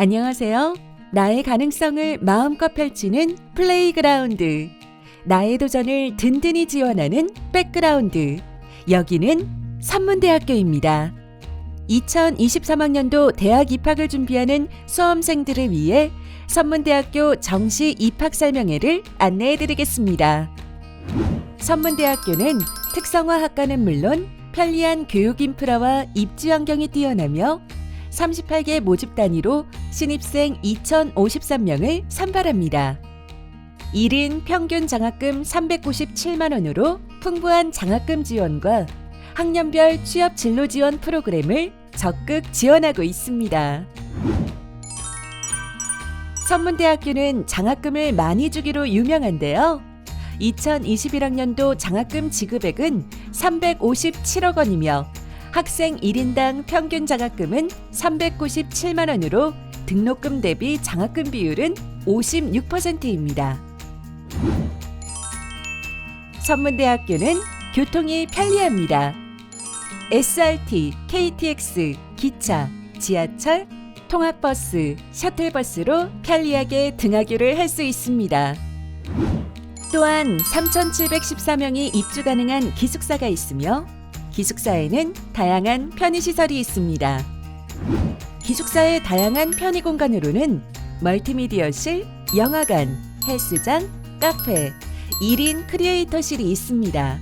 안녕하세요. 나의 가능성을 마음껏 펼치는 플레이그라운드. 나의 도전을 든든히 지원하는 백그라운드. 여기는 선문대학교입니다. 2023학년도 대학 입학을 준비하는 수험생들을 위해 선문대학교 정시 입학 설명회를 안내해 드리겠습니다. 선문대학교는 특성화 학과는 물론 편리한 교육 인프라와 입지 환경이 뛰어나며 38개 모집 단위로 신입생 2,053명을 선발합니다. 1인 평균 장학금 397만 원으로 풍부한 장학금 지원과 학년별 취업 진로 지원 프로그램을 적극 지원하고 있습니다. 선문대학교는 장학금을 많이 주기로 유명한데요. 2021학년도 장학금 지급액은 357억 원이며 학생 1인당 평균 장학금은 397만 원으로 등록금 대비 장학금 비율은 56%입니다. 선문대학교는 교통이 편리합니다. SRT, KTX, 기차, 지하철, 통학버스, 셔틀버스로 편리하게 등하교를 할 수 있습니다. 또한 3,714명이 입주 가능한 기숙사가 있으며 기숙사에는 다양한 편의시설이 있습니다. 기숙사의 다양한 편의 공간으로는 멀티미디어실, 영화관, 헬스장, 카페, 1인 크리에이터실이 있습니다.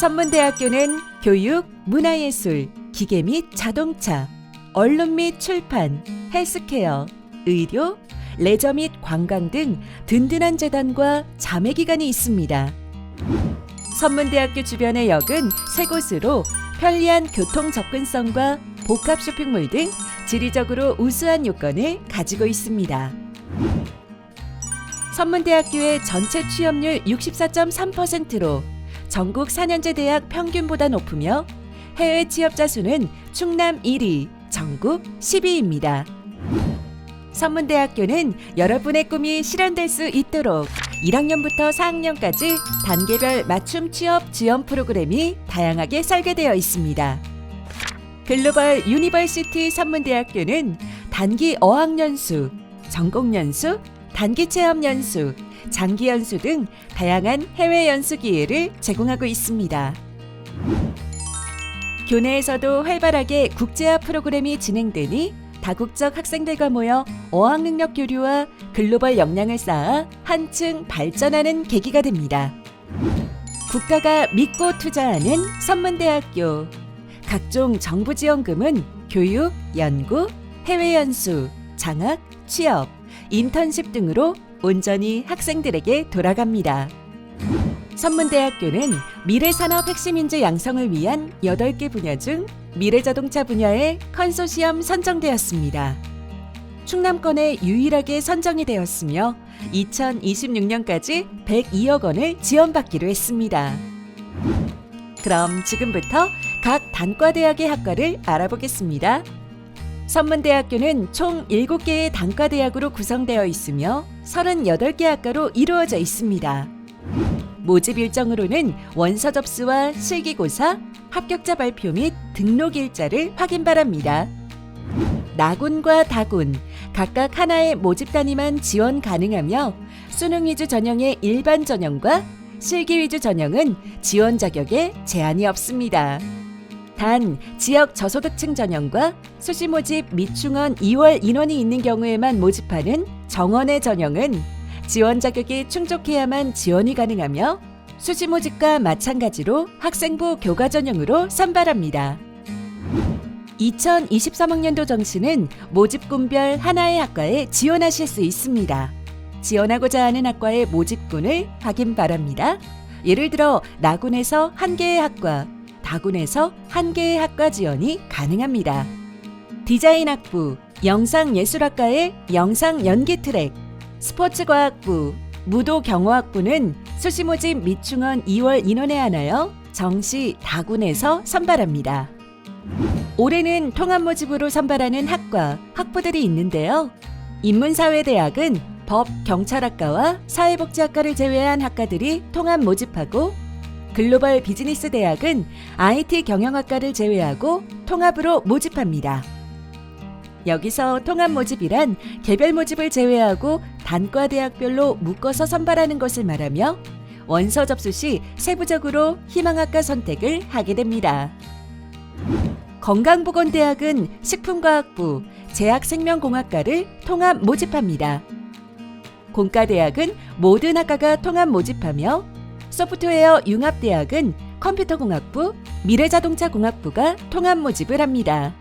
선문대학교는 교육, 문화예술, 기계 및 자동차, 언론 및 출판, 헬스케어, 의료, 레저 및 관광 등 든든한 재단과 자매기관이 있습니다. 선문대학교 주변의 역은 세 곳으로 편리한 교통 접근성과 복합 쇼핑몰 등 지리적으로 우수한 요건을 가지고 있습니다. 선문대학교의 전체 취업률 64.3%로 전국 4년제 대학 평균보다 높으며 해외 취업자 수는 충남 1위, 전국 10위입니다. 선문대학교는 여러분의 꿈이 실현될 수 있도록 1학년부터 4학년까지 단계별 맞춤 취업 지원 프로그램이 다양하게 설계되어 있습니다. 글로벌 유니버시티 선문대학교는 단기 어학연수, 전공연수, 단기 체험연수, 장기연수 등 다양한 해외 연수 기회를 제공하고 있습니다. 교내에서도 활발하게 국제화 프로그램이 진행되니 다국적 학생들과 모여 어학 능력 교류와 글로벌 역량을 쌓아 한층 발전하는 계기가 됩니다. 국가가 믿고 투자하는 선문대학교. 각종 정부 지원금은 교육, 연구, 해외 연수, 장학, 취업, 인턴십 등으로 온전히 학생들에게 돌아갑니다. 선문대학교는 미래산업 핵심 인재 양성을 위한 8개 분야 중 미래자동차 분야에 컨소시엄 선정되었습니다. 충남권에 유일하게 선정이 되었으며 2026년까지 102억 원을 지원받기로 했습니다. 그럼 지금부터 각 단과대학의 학과를 알아보겠습니다. 선문대학교는 총 7개의 단과대학으로 구성되어 있으며 38개 학과로 이루어져 있습니다. 모집 일정으로는 원서 접수와 실기고사, 합격자 발표 및 등록 일자를 확인 바랍니다. 나군과 다군 각각 하나의 모집 단위만 지원 가능하며 수능 위주 전형의 일반 전형과 실기 위주 전형은 지원 자격에 제한이 없습니다. 단 지역 저소득층 전형과 수시 모집 미충원 2월 인원이 있는 경우에만 모집하는 정원의 전형은 지원 자격이 충족해야만 지원이 가능하며 수시 모집과 마찬가지로 학생부 교과 전형으로 선발합니다. 2023학년도 정시는 모집군별 하나의 학과에 지원하실 수 있습니다. 지원하고자 하는 학과의 모집군을 확인 바랍니다. 예를 들어 나군에서 한 개의 학과, 다군에서 한 개의 학과 지원이 가능합니다. 디자인학부, 영상예술학과의 영상연기 트랙, 스포츠과학부, 무도경호학부는 수시 모집 미충원 2월 인원에 한하여 정시 다군에서 선발합니다. 올해는 통합 모집으로 선발하는 학과, 학부들이 있는데요. 인문사회대학은 법, 경찰학과와 사회복지학과를 제외한 학과들이 통합 모집하고 글로벌 비즈니스 대학은 IT 경영학과를 제외하고 통합으로 모집합니다. 여기서 통합 모집이란 개별 모집을 제외하고 단과 대학별로 묶어서 선발하는 것을 말하며 원서 접수 시 세부적으로 희망학과 선택을 하게 됩니다. 건강보건대학은 식품과학부, 제약생명공학과를 통합 모집합니다. 공과대학은 모든 학과가 통합 모집하며 소프트웨어 융합대학은 컴퓨터공학부, 미래자동차공학부가 통합 모집을 합니다.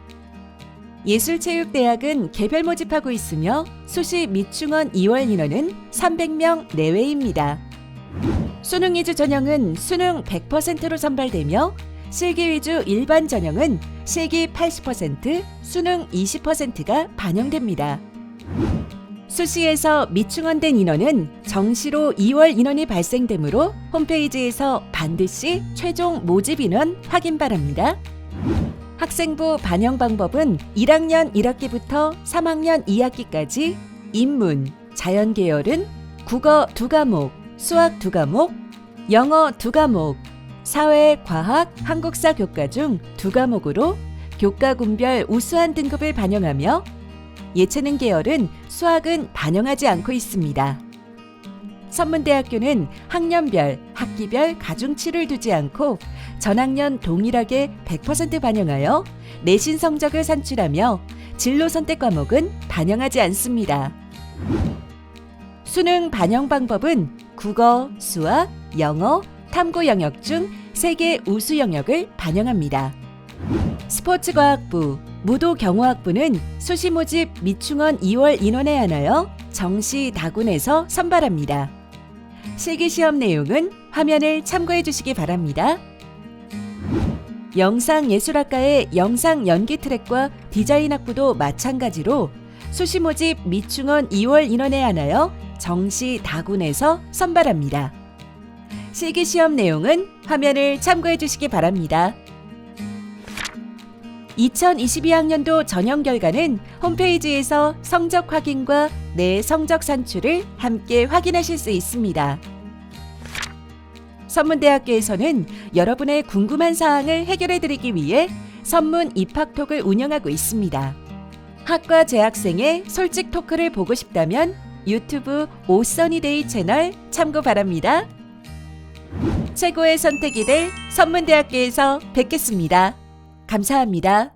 예술체육대학은 개별 모집하고 있으며 수시 미충원 2월 인원은 300명 내외입니다. 수능 위주 전형은 수능 100%로 선발되며 실기 위주 일반 전형은 실기 80%, 수능 20%가 반영됩니다. 수시에서 미충원된 인원은 정시로 2월 인원이 발생되므로 홈페이지에서 반드시 최종 모집 인원 확인 바랍니다. 학생부 반영 방법은 1학년 1학기부터 3학년 2학기까지 인문, 자연 계열은 국어 두 과목, 수학 두 과목, 영어 두 과목, 사회, 과학, 한국사 교과 중 두 과목으로 교과 군별 우수한 등급을 반영하며 예체능 계열은 수학은 반영하지 않고 있습니다. 선문대학교는 학년별, 학기별 가중치를 두지 않고 전학년 동일하게 100% 반영하여 내신 성적을 산출하며 진로 선택 과목은 반영하지 않습니다. 수능 반영 방법은 국어, 수학, 영어, 탐구 영역 중 세개 우수 영역을 반영합니다. 스포츠과학부, 무도경호학부는 수시 모집 미충원 2월 인원에 한하여 정시 다군에서 선발합니다. 실기 시험 내용은 화면을 참고해 주시기 바랍니다. 영상예술학과의 영상 연기 트랙과 디자인 학부도 마찬가지로 수시 모집 미충원 2월 인원에 한하여 정시 다군에서 선발합니다. 실기 시험 내용은 화면을 참고해 주시기 바랍니다. 2022학년도 전형 결과는 홈페이지에서 성적 확인과 내 성적 산출을 함께 확인하실 수 있습니다. 선문대학교에서는 여러분의 궁금한 사항을 해결해 드리기 위해 선문 입학톡을 운영하고 있습니다. 학과 재학생의 솔직 토크를 보고 싶다면 유튜브 오써니데이 채널 참고 바랍니다. 최고의 선택이 될 선문대학교에서 뵙겠습니다. 감사합니다.